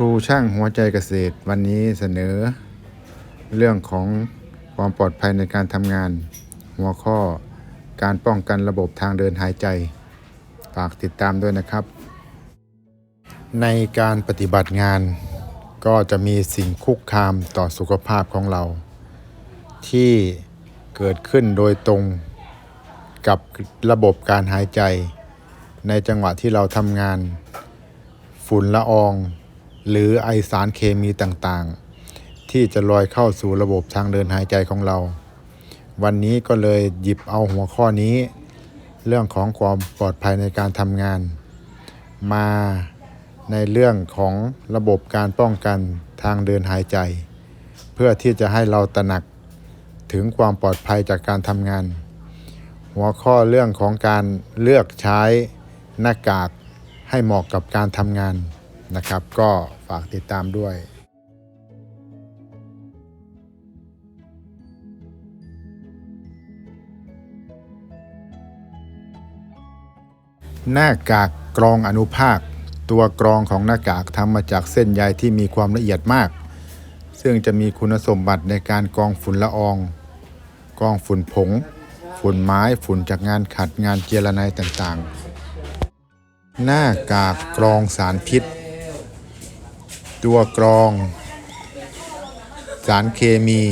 ครูช่างหัวใจเกษตรวันนี้เสนอ เรื่องของความปลอดภัยในการทำงาน หัวข้อการป้องกันระบบทางเดินหายใจ ฝากติดตามด้วยนะครับ ในการปฏิบัติงาน ก็จะมีสิ่งคุกคามต่อสุขภาพของเรา ที่เกิดขึ้นโดยตรงกับระบบการหายใจ ในจังหวะที่เราทำงาน ฝุ่นละออง หรือไอสารเคมีต่างๆ ที่จะลอยเข้าสู่ระบบทางเดินหายใจของเรา วันนี้ก็เลยหยิบเอาหัวข้อนี้ เรื่องของความปลอดภัยในการทำงาน มาในเรื่องของระบบการป้องกันทางเดินหายใจ เพื่อที่จะให้เราตระหนักถึงความปลอดภัยจากการทำงาน หัวข้อเรื่องของการเลือกใช้หน้ากากให้เหมาะกับการทำงาน นะครับ ก็ฝากติดตามด้วยหน้ากากกรองอนุภาค ตัวกรองของหน้ากากทำมาจากเส้นใยที่มีความละเอียดมาก ซึ่งจะมีคุณสมบัติในการกรองฝุ่นละออง กรองฝุ่นผง ฝุ่นไม้ฝุ่นจากงานขัดงานเจรไนต่างๆ หน้ากากกรองสารพิษ ตัวกรอง สารเคมี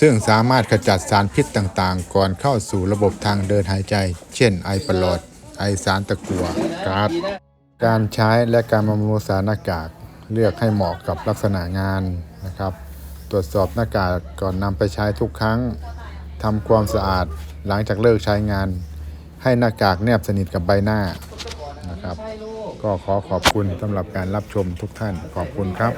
ซึ่งสามารถขจัดสารพิษต่างๆ ก่อนเข้าสู่ระบบทางเดินหายใจ เช่นไอประหลอด ไอสารตะกั่วก๊าซการใช้และการบำรุงสารหน้ากากเลือกให้เหมาะกับลักษณะงานนะครับ ตรวจสอบหน้ากากก่อนนำไปใช้ทุกครั้งทำความสะอาดหลังจากเลิกใช้งาน ให้หน้ากากแนบสนิทกับใบหน้านะครับ ก็ขอขอบคุณสำหรับการรับชมทุกท่านขอบคุณครับ